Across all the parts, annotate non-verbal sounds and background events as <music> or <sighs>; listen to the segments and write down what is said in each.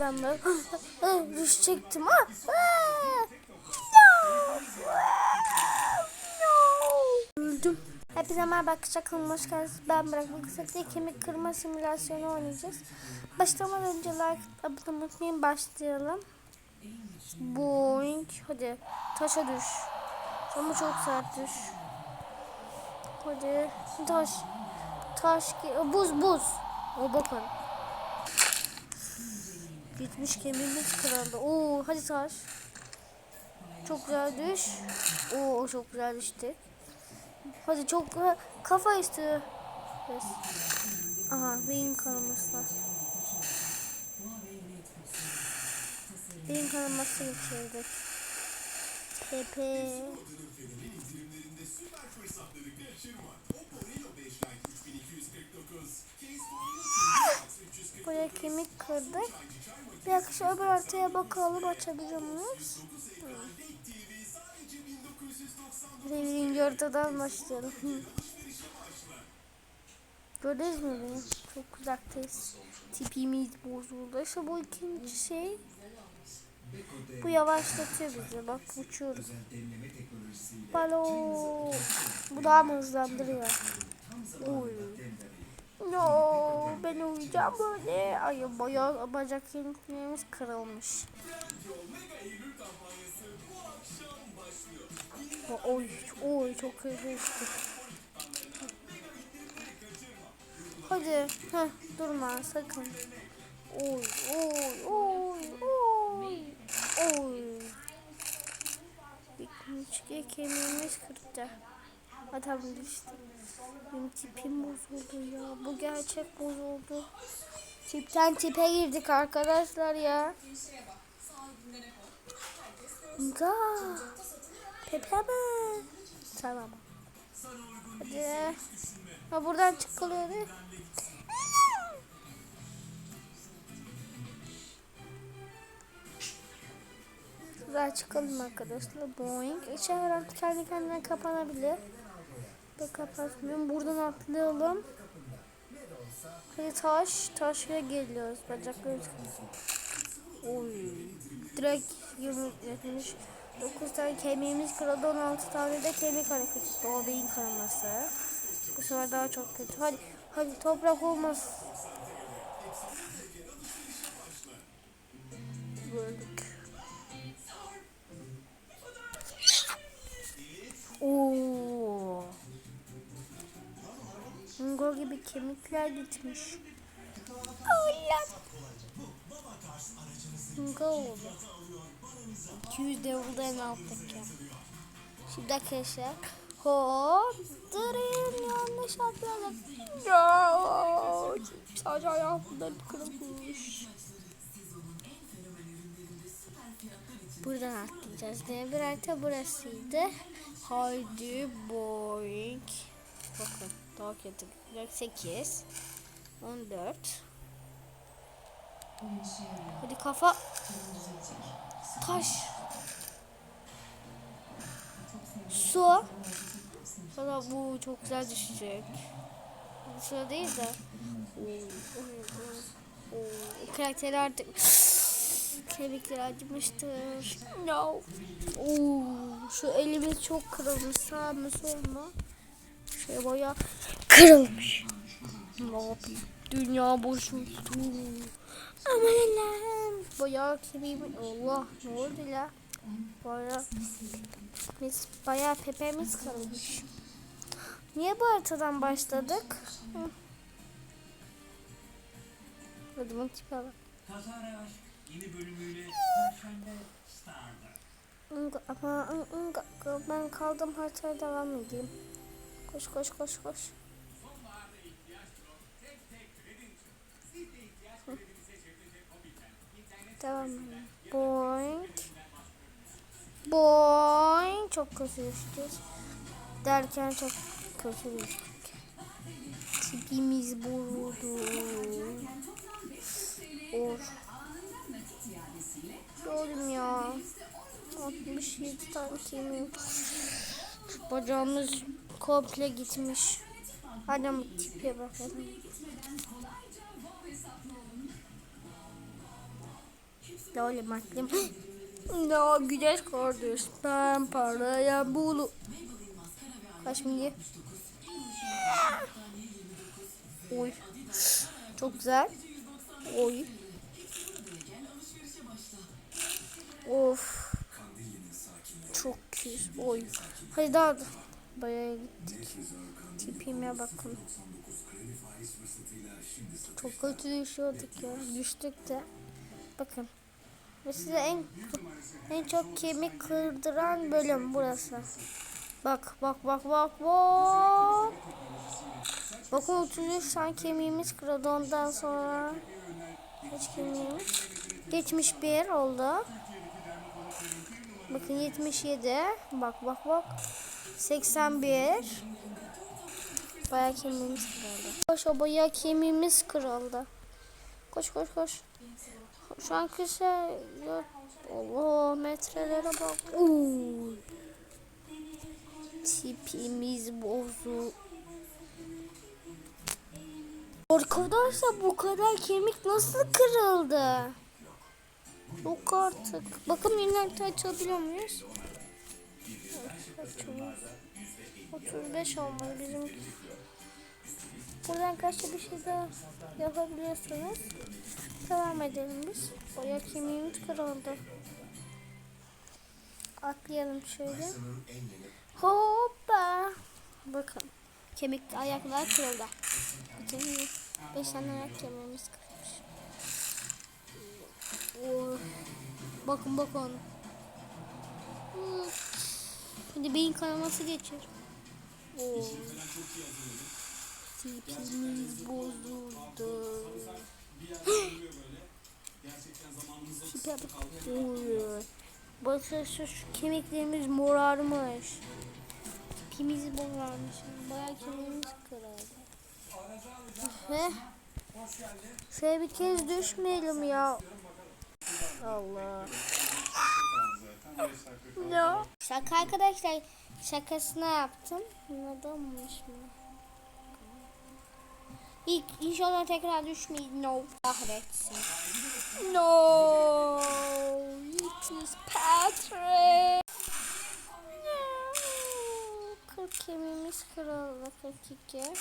ben böyle <laughs> düşecektim. Ha? No! No! Öldüm. Hepinize merhaba arkadaşlar kanalıma hoş geldiniz. Ben bırakmak istedim. Kemik kırma simülasyonu oynayacağız. Başlamadan önce like abone unutmayın. Başlayalım. Boing. Hadi. Taşa düş. Ama çok sert düş. Hadi. Taş. Taş. Buz buz. O bakın. Gitmiş kemiğimiz kırıldı. Oo hadi taş. Çok güzel düş. Oo çok güzel düştü. Hadi çok. Kafa. Yes. Aha beyin kanaması var. Beyin kanaması geçirdik. Pepe. Buraya kemik kırdık. Bir dakika öbür haritaya bakalım açabiliyor muyuz? Buraya birinci ortadan başlayalım. <laughs> Gördünüz mü beni? Çok uzaktayız. Tipimiz bozuldu. İşte bu ikinci şey. Bu yavaşlatıyor bizi. Bak uçuyoruz. Balo. Bu daha mı hızlandırıyor? Oy. No, ben uyuyacağım böyle. Ay bayağı bacak kemiklerimiz kırılmış. Oy, oy çok hızlı. Hadi, heh, durma sakın. Oy, oy, oy, oy, oy. Bir kemiğimiz kırdı. Adam düştü. Benim tipim bozuldu ya. Bu gerçek bozuldu. Tipten tipe girdik arkadaşlar ya. Da. Pepe mi? Tamam. Hadi. Ha buradan çıkılıyor değil? Güzel çıkalım arkadaşlar. Boing. İçe her an kendi kendine kapanabilir. Ben kapatmıyorum. Buradan atlayalım. Hadi taş. Taşla geliyoruz. Bacakları Oy. Direkt yumruk 9 tane kemiğimiz kırıldı. 16 tane de kemik hareketi. O beyin kanaması. Bu sefer daha çok kötü. Hadi. Hadi toprak olmaz. Böldük. Oo. Mungo gibi kemikler gitmiş. Allah. Mungo oldu. 200 devirde en alttaki. Şimdi arkadaşlar. Hop. Durun yanlış atladım. Ya. Sadece ayağımdan kırılmış. Buradan atlayacağız. Ne bir harita burasıydı. Haydi boing. Bakın daha kötü. 8 14 Hadi kafa. Taş. Su. Sonra bu çok güzel düşecek. Su değil de. O karakteri artık <gasps> Kemikleri acımıştır. No. Oo, Şu elimiz çok kırılmış. Sağ mı sol mu Şey baya kırılmış Ne yapayım Dünya boşuldu Aman Allah'ım. Bayağı kemiğim. Allah ne oldu la? Bayağı biz bayağı pepemiz kalmış. Niye bu haritadan başladık? Adımın tipe bak. Kazara yeni bölümüyle Perşembe Star'da. Ama ben kaldım haritaya devam edeyim. Koş koş koş koş. Edelim. Boing. Boing. Çok kötü düştük. Derken çok kötü düştük. Tipimiz bozuldu. Or. Gördüm ya. 67 tane kemik. Bacağımız komple gitmiş. Hadi ama tipe bakalım. Lol matlim. No güneş kardeş. Ben paraya bulu. Kaç milli? <gasps> Oy. <gasps> Çok güzel. Oy. Of. Çok iyi. Oy. Hadi daha da. Bayağı gittik. Tipime bakın. Çok kötü düşüyorduk ya. Düştük de. Bakın. Ve size en en çok kemik kırdıran bölüm burası. Bak bak bak bak bak. Bakın 33 tane kemiğimiz kırıldı ondan sonra. Kaç kemiğimiz? 71 oldu. Bakın 77. Bak bak bak. 81. Bayağı kemiğimiz kırıldı. Koş o bayağı kemiğimiz kırıldı. Koş koş koş. Şu an kısa yok. Allah metrelere bak. Uuu. Tipimiz bozuk. Arkadaşlar bu kadar kemik nasıl kırıldı? Yok artık. Bakın yine açabiliyor muyuz? Açıyoruz. 35 olmalı bizim. Buradan kaçta bir şey daha yapabiliyorsunuz. Devam edelim biz. Boya kemiğimiz kırıldı. Atlayalım şöyle. Hoppa. Bakın. Kemik ayaklar kırıldı. Bütün beş tane ayak kemiğimiz kırılmış. Oh. Bakın bakın. Hadi beyin kanaması geçir. Oh. Tipimiz bozuldu. Bak. Oy. Bakın şu, şu kemiklerimiz morarmış. Tipimiz morarmış. Bayağı kemiğimiz kırıldı. Ve şöyle bir kez düşmeyelim ya. Allah. Ya. Şaka arkadaşlar. Şakasına yaptım. Nedenmiş mi? İlk inşallah tekrar düşmeyiz. No. Kahretsin. No. It is Patrick. No. 40 kemiğimiz kırıldı. 42.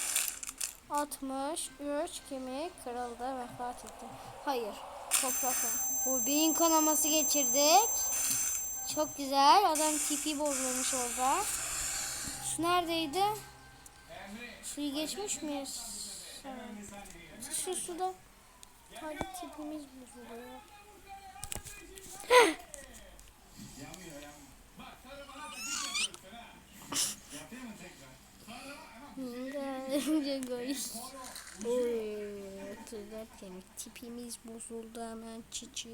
63 kemik kırıldı vefat etti. Hayır. Toprak o. Bu beyin kanaması geçirdik. Çok güzel. Adam tipi bozulmuş orada. Su neredeydi? Suyu geçmiş miyiz? Şu suda. Hadi tipimiz bozuluyor. <laughs> Oy, 34 kemik tipimiz bozuldu hemen çiçek.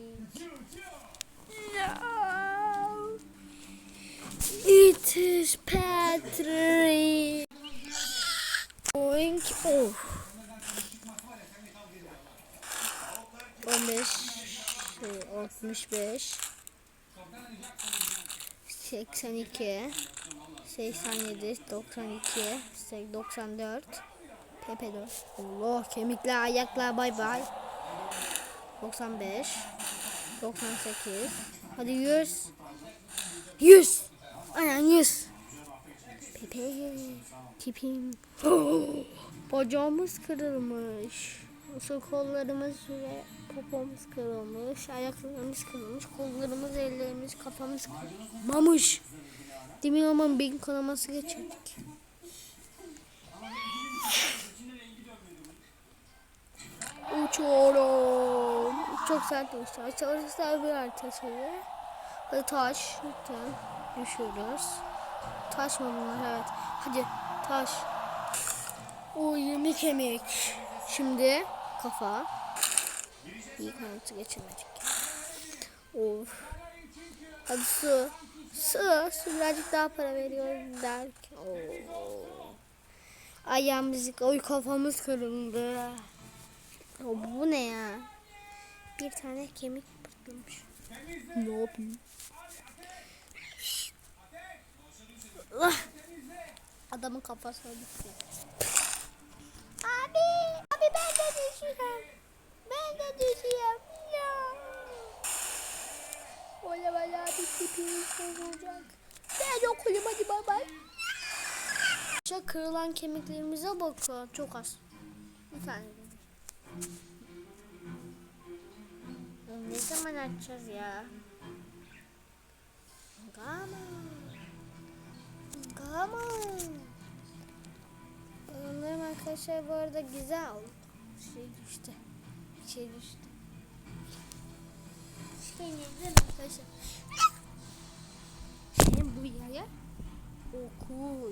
It is Patrick. Oink. Oh. 15 şey, 65 82 87 92 94 Pepe 4 Allah kemikler ayaklar bay bay 95 98 Hadi 100 100 Aynen 100 Pepe tipim. <gasps> Bacağımız kırılmış. Şu kollarımız ve popomuz kırılmış. Ayaklarımız kırılmış. Kollarımız, ellerimiz, kafamız kırılmış Demin ama beyin kanaması geçirdik. Uçuyorum. Çok sert uçuyor. Çalışlar bir haritası. Hadi taş. Düşüyoruz. Taş mı bunlar? Evet. Hadi taş. O 20 kemik. Şimdi kafa. İyi kanatı geçirmedik. Of. Hadi su. Su. Su birazcık daha para veriyor derken. Oo. Ayağımız, oy kafamız kırıldı. O bu ne ya? Bir tane kemik patlamış. Ne yapayım? Adamın kafasına gitti. Abi! Abi ben de düşüyorum. Ben de düşüyorum. Ya. tipimiz bozulacak. Ben okulum hadi bay bay. Şu kırılan kemiklerimize bakın. Çok az. Bir tane. Ne zaman açacağız ya? Gama. Gama. Onların arkadaşlar bu arada güzel oldu. Şey düştü. Şey düştü. Şey neydi arkadaşlar? Sen bu yaya okul.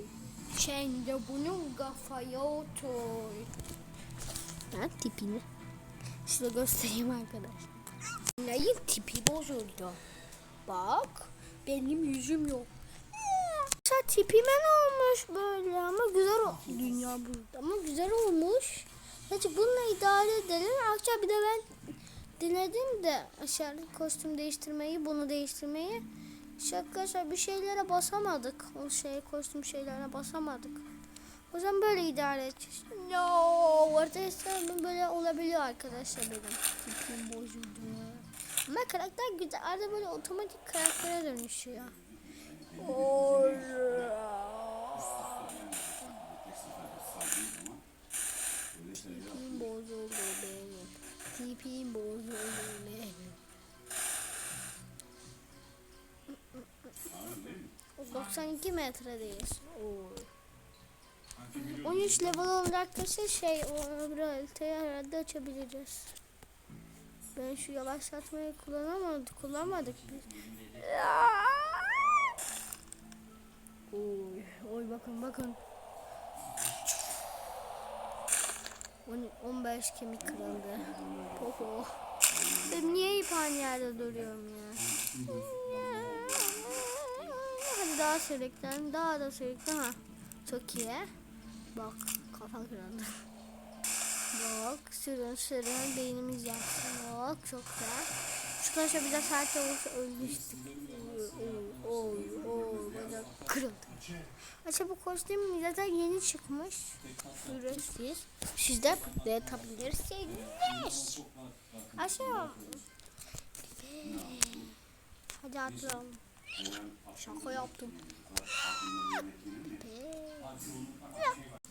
Sen de bunun kafaya otur. Ben tipini. Size göstereyim arkadaşlar. Nayın tipi bozuldu. Bak benim yüzüm yok. Sen tipime ne olmuş böyle ama güzel o dünya burada ama güzel olmuş. Hadi bununla idare edelim. Akşam bir de ben denedim de aşağı kostüm değiştirmeyi, bunu değiştirmeyi. Şaka bir şeylere basamadık. O şey kostüm şeylerine basamadık. O zaman böyle idare edeceğiz. No, arkadaşlar böyle olabiliyor arkadaşlar benim. Tipim bozuldu. Ama karakter güzel. Arada böyle otomatik karaktere dönüşüyor. Tipim bozuldu benim. Tipim bozuldu benim. 92 metredeyiz. Oo. 13 level olarak da şey, şey o öbür haritayı herhalde açabiliriz. Ben şu yavaşlatmayı kullanamadık, kullanmadık biz. Oy, oy bakın bakın. On- 15 kemik kırıldı. Popo. Ben niye hep aynı yerde duruyorum ya? Hadi daha sürüklen, daha da sürüklen. Ha. Çok iyi. Bak kafa kırıldı. Bak sürün sürün beynimiz yaksın. Bak çok güzel. Şu taşa bir de sert olursa ölmüştük. Oy oy oy bacak kırıldı. Açı bu kostüm zaten yeni çıkmış. Ücretsiz. Siz de yapabilirsiniz. Aşağı. Hadi atlayalım. Şaka yaptım.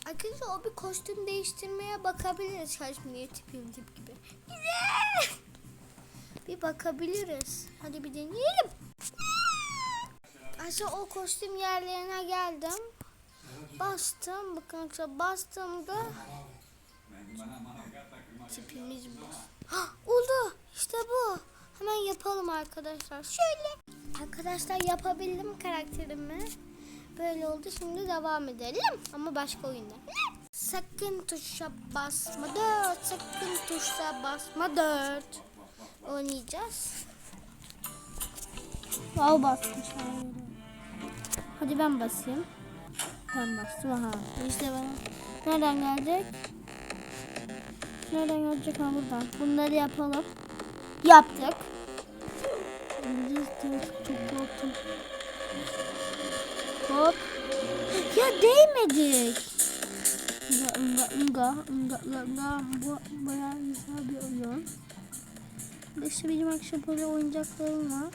Arkadaşlar o bir kostüm değiştirmeye bakabiliriz. Kaşmir tipim tip gibi. Güzel. Bir bakabiliriz. Hadi bir deneyelim. Aslında o kostüm yerlerine geldim. Bastım. Bakın arkadaşlar bastığımda tipimiz bu. Hah, oldu. İşte bu. Hemen yapalım arkadaşlar. Şöyle. Arkadaşlar yapabildim karakterimi. Böyle oldu. Şimdi devam edelim. Ama başka oyunda. Sakın tuşa basma dört. Sakın tuşa basma dört. Oynayacağız. Al basmış. Hadi ben basayım. Ben bastım. Aha. İşte bana. Nereden gelecek? Nereden gelecek? Ha buradan. Bunları yapalım. Yaptık. Çok korktum. Hop. Ya değmedik. Nga nga nga nga nga bu bayağı güzel bir oyun. İşte benim akşam böyle oyuncaklarım var.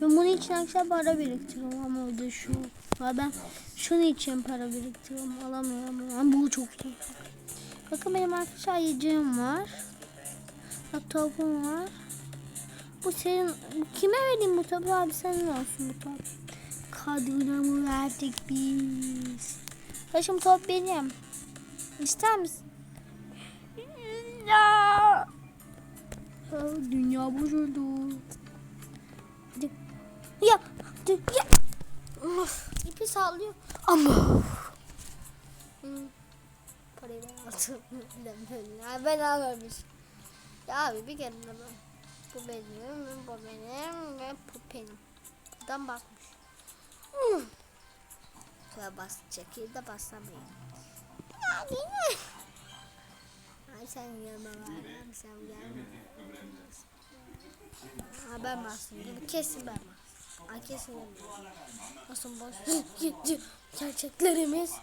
Ben bunun için akşam para biriktiriyorum ama o da şu. Ha ben şunun için para biriktiriyorum alamıyorum ama bu çok iyi. Bakın benim arkadaşlar yiyeceğim var. Laptopum var. Bu senin kime vereyim bu topu abi senin olsun bu top. Kadına mı verdik biz? Başım top benim. İster misin? Ya. Dünya bozuldu. Ya. Ya. Of, ipi sallıyor. Ama. Parayı ben aldım. <laughs> ben, almamış. Ya abi bir kere ben. Bu benim, bu benim ve bu benim. Buradan bakmış. Hmm. Şöyle basacak de basamayayım. Ya yine. Ay sen gelme var. Sen gelme. Ha ben bastım. Kesin ben bastım. Ay kesin gelmiyor. Nasıl boş. Gerçeklerimiz. <sighs>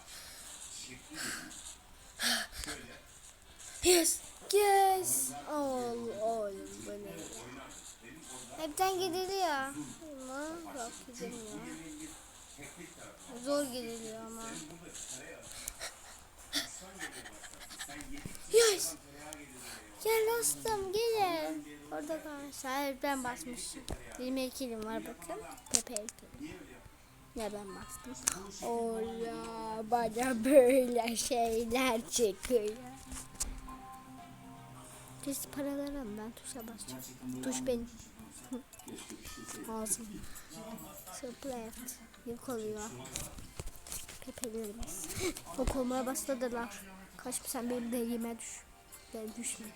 Yes. Yes. Oh, oğlum bu ne ya? Hepten gidiliyor. Ama yok gidilmiyor. Zor gidiliyor ama. <laughs> Yes. Gel dostum gelin. Orada. Evet ben basmışım. 22 elim var bakın. Pepe elim. Ne ben bastım. Ola bana böyle şeyler çıkıyor. Biz paraları alın ben tuşa basacağım. Tuş benim. <laughs> Ağzım. Splat. Yok oluyor. Pepelerimiz. Yok <laughs> olmaya başladılar. Kaç sen benim deliğime düş. Ben düşmem.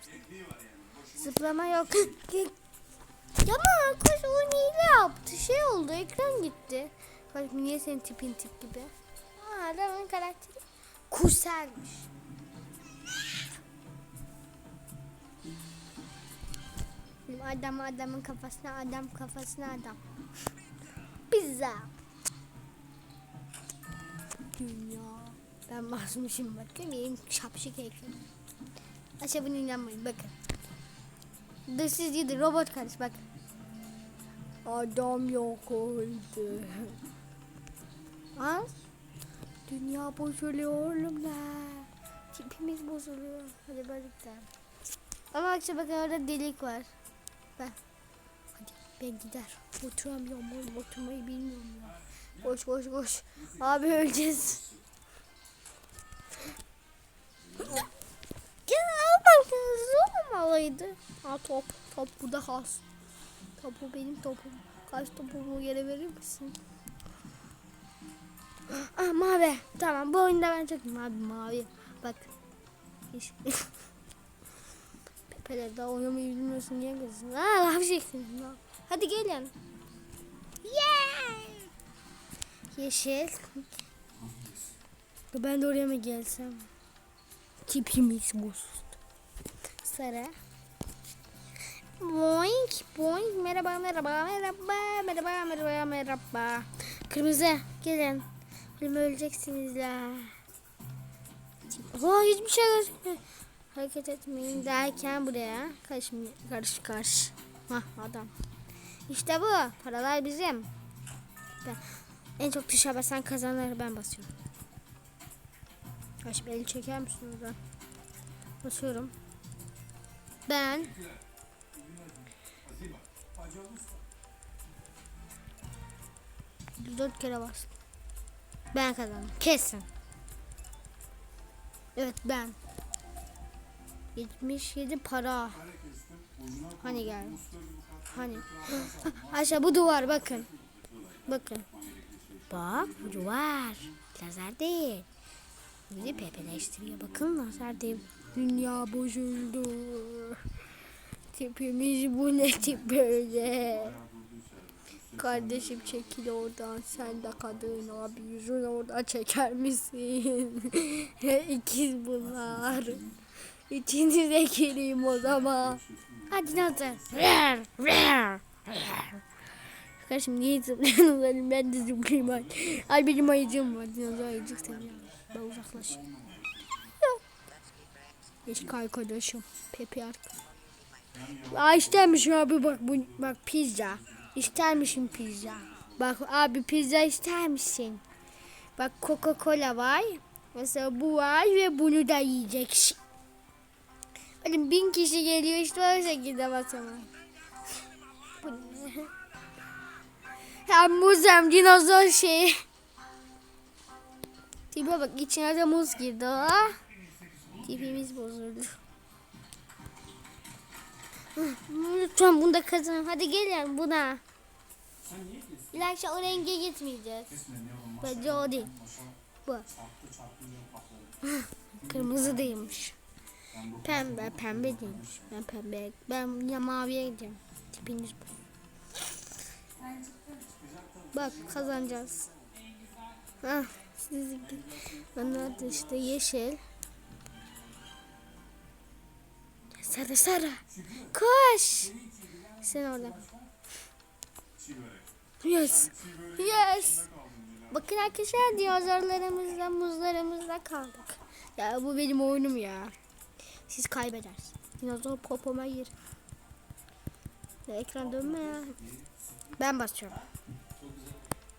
Zıplama yok. <laughs> Ama kaç o hile yaptı. Şey oldu ekran gitti. Kaç niye senin tipin tip gibi? Aa adamın karakteri kuselmiş. Adam adamın kafasına adam kafasına adam. Pizza. Dünya. Ben basmışım bakın benim şapşik heykelim. Aşağı bunu inanmayın bakın. This is the robot kardeş bak. Adam yok oldu. Ha? Dünya bozuluyor oğlum la. Tipimiz bozuluyor. Hadi balıklar. Ama akşam bakın orada delik var. Ben. Hadi ben gider. Oturamıyorum oğlum. Oturmayı bilmiyorum ya. Koş koş koş. Abi öleceğiz. Bak hızlı olmalıydı. Ha top. Top burada has. Topu benim topum. Kaç topumu geri verir misin? Ah mavi. Tamam bu oyunda ben çok mavi mavi. Bak. <laughs> Pepe'ler daha oynamayı bilmiyorsun niye kızsın? Aa yapacaksın? Hadi gelin. Yeah! Yeşil. Ben de oraya mı gelsem? Tipimiz bozuldu. Sarı. Boink boink merhaba merhaba merhaba merhaba merhaba merhaba. Kırmızı gelin. Ölüm öleceksiniz la. Oh hiçbir şey gözükmüyor. Hareket etmeyin derken buraya karış karış karış. Hah adam. İşte bu. Paralar bizim. Ben, en çok tuşa basan kazanır ben basıyorum. Kaç beni çeker misin oradan? Basıyorum. Ben dört kere bastım. Ben kazandım. Kesin. Evet ben. 77 para. Hani geldi? Hani? <laughs> Aşağı bu duvar bakın. Bakın. Bak bu duvar. Lazer değil. Bizi pepeleştiriyor. Bakın lazer değil. Dünya bozuldu. Tipimiz bu ne tip böyle. Kardeşim çekil oradan. Sen de kadın abi yüzünü oradan çeker misin? <laughs> İkiz bunlar. İçinize gireyim o zaman. Hadi nazar. Kardeşim niye zıplıyorsunuz? <laughs> Ben de zıplayayım hadi. Ay benim ayıcığım var. Dinozor ayıcık seviyorum. Ben uzaklaşayım. Eski arkadaşım. Pepe arkadaşım. Aa istermişim abi bak bu bak pizza. İstermişim pizza. Bak abi pizza ister? Bak Coca Cola var. Mesela bu var ve bunu da yiyeceksin. Hadi bin kişi geliyor işte o şekilde basamam. Bu ne? Hem muz hem dinozor şey. Tipe bak içine de muz girdi. Ah. Tipimiz bozuldu. Lütfen bunda kazan. Hadi gelin buna. İlerse o renge gitmeyeceğiz. Bence o değil. Bu. Kırmızı değilmiş. Pembe, pembe değilmiş. Ben pembe. Ben ya maviye gideceğim. Tipiniz bu. Bak kazanacağız. Ah, siz Onlar da işte yeşil. Sarı sarı. Koş. Sen orada. Yes. Yes. Bakın arkadaşlar dinozorlarımızla muzlarımızla kaldık. Ya bu benim oyunum ya. Siz kaybedersiniz. Dinozor popoma gir. Ekran dönme ya. Ben basıyorum.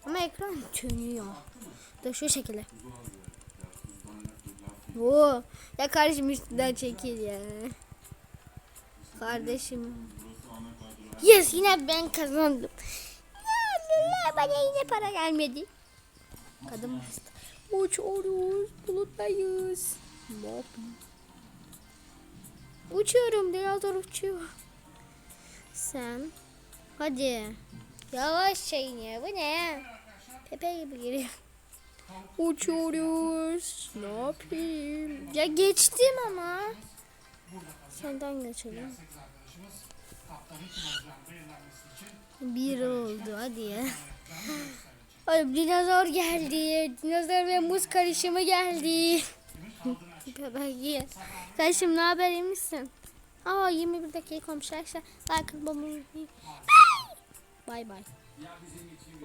Ama ekran dönüyor. Da şu şekilde. Oo. Ya kardeşim üstünden çekil ya. Kardeşim. Yes yine ben kazandım. Bana yine para gelmedi. Kadın. Uçuyoruz. Buluttayız. Ne yapayım? Uçuyorum. Dinozor uçuyor. Sen. Hadi. Yavaş şeyin ya. Bu ne? Pepe gibi geliyor. Uçuyoruz. Ne yapayım? Ya geçtim ama. Senden geçelim. Bir oldu hadi ya. Ay dinozor geldi. Dinozor ve muz karışımı geldi. Bebek. Kardeşim ne haber iyi misin? Aa 21 dakika olmuş arkadaşlar. Like atmayı. Bay bay.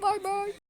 Bay bay.